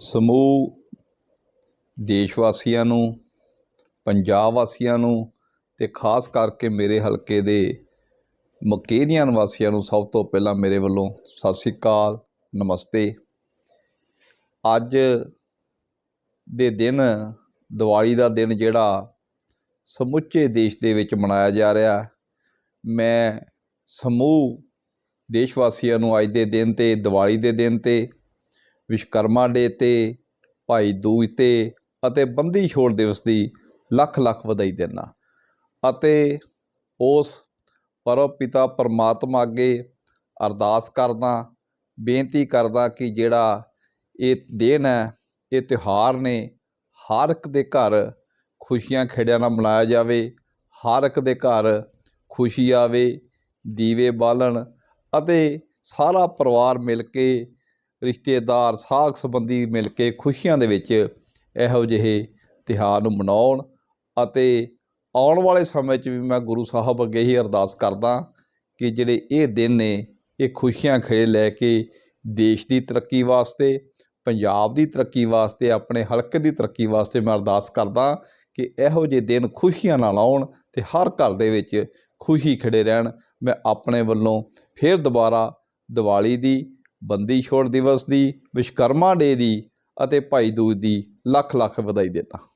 ਸਮੂਹ, ਦੇਸ਼ ਵਾਸੀਆਂ ਨੂੰ, ਪੰਜਾਬ ਵਾਸੀਆਂ ਨੂੰ ਅਤੇ ਖਾਸ ਕਰਕੇ ਮੇਰੇ ਹਲਕੇ ਦੇ ਮਕੇਰੀਆਂ ਨਿਵਾਸੀਆਂ ਨੂੰ ਸਭ ਤੋਂ ਪਹਿਲਾਂ ਮੇਰੇ ਵੱਲੋਂ ਸਤਿ ਸ਼੍ਰੀ ਅਕਾਲ, ਨਮਸਤੇ। ਅੱਜ ਦੇ ਦਿਨ, ਦੀਵਾਲੀ ਦਾ ਦਿਨ ਜਿਹੜਾ ਸਮੁੱਚੇ ਦੇਸ਼ ਦੇ ਵਿੱਚ ਮਨਾਇਆ ਜਾ ਰਿਹਾ। ਮੈਂ ਸਮੂਹ, ਦੇਸ਼ ਵਾਸੀਆਂ ਨੂੰ ਅੱਜ ਦੇ ਦਿਨ 'ਤੇ, ਦੀਵਾਲੀ ਦੇ ਦਿਨ 'ਤੇ ਵਿਸ਼ਕਰਮਾ ਡੇ 'ਤੇ, ਭਾਈ ਦੂਜ 'ਤੇ ਅਤੇ ਬੰਦੀ ਛੋੜ ਦਿਵਸ ਦੀ ਲੱਖ ਲੱਖ ਵਧਾਈ ਦਿੰਦਾ। ਅਤੇ ਉਸ ਪਰਮ ਪਿਤਾ ਪਰਮਾਤਮਾ ਅੱਗੇ ਅਰਦਾਸ ਕਰਦਾ, ਬੇਨਤੀ ਕਰਦਾ ਕਿ ਜਿਹੜਾ ਇਹ ਦਿਨ ਹੈ, ਇਹ ਤਿਉਹਾਰ ਨੇ ਹਰ ਇੱਕ ਦੇ ਘਰ ਖੁਸ਼ੀਆਂ ਖੇੜਿਆਂ ਨਾਲ ਮਨਾਇਆ ਜਾਵੇ, ਹਰ ਇੱਕ ਦੇ ਘਰ ਖੁਸ਼ੀ ਆਵੇ, ਦੀਵੇ ਬਾਲਣ ਅਤੇ ਸਾਰਾ ਪਰਿਵਾਰ ਮਿਲ ਕੇ ਰਿਸ਼ਤੇਦਾਰ, ਸਾਖ ਸੰਬੰਧੀ ਮਿਲ ਕੇ ਖੁਸ਼ੀਆਂ ਦੇ ਵਿੱਚ ਇਹੋ ਜਿਹੇ ਤਿਉਹਾਰ ਨੂੰ ਮਨਾਉਣ ਅਤੇ ਆਉਣ ਵਾਲੇ ਸਮੇਂ 'ਚ ਵੀ ਮੈਂ ਗੁਰੂ ਸਾਹਿਬ ਅੱਗੇ ਹੀ ਅਰਦਾਸ ਕਰਦਾ ਕਿ ਜਿਹੜੇ ਇਹ ਦਿਨ ਨੇ, ਇਹ ਖੁਸ਼ੀਆਂ ਖੇੜੇ ਲੈ ਕੇ ਦੇਸ਼ ਦੀ ਤਰੱਕੀ ਵਾਸਤੇ, ਪੰਜਾਬ ਦੀ ਤਰੱਕੀ ਵਾਸਤੇ, ਆਪਣੇ ਹਲਕੇ ਦੀ ਤਰੱਕੀ ਵਾਸਤੇ ਮੈਂ ਅਰਦਾਸ ਕਰਦਾ ਕਿ ਇਹੋ ਜਿਹੇ ਦਿਨ ਖੁਸ਼ੀਆਂ ਨਾਲ ਆਉਣ ਤੇ ਹਰ ਘਰ ਦੇ ਵਿੱਚ ਖੁਸ਼ੀ ਖਿੜੇ ਰਹਿਣ। ਮੈਂ ਆਪਣੇ ਵੱਲੋਂ ਫਿਰ ਦੁਬਾਰਾ ਦੀਵਾਲੀ ਦੀ ਬੰਦੀ ਛੋੜ ਦਿਵਸ ਦੀ ਵਿਸ਼ਕਰਮਾ ਡੇ ਦੀ ਅਤੇ ਭਾਈ ਦੂਜ ਦੀ ਲੱਖ ਲੱਖ ਵਧਾਈ ਦਿੰਦਾ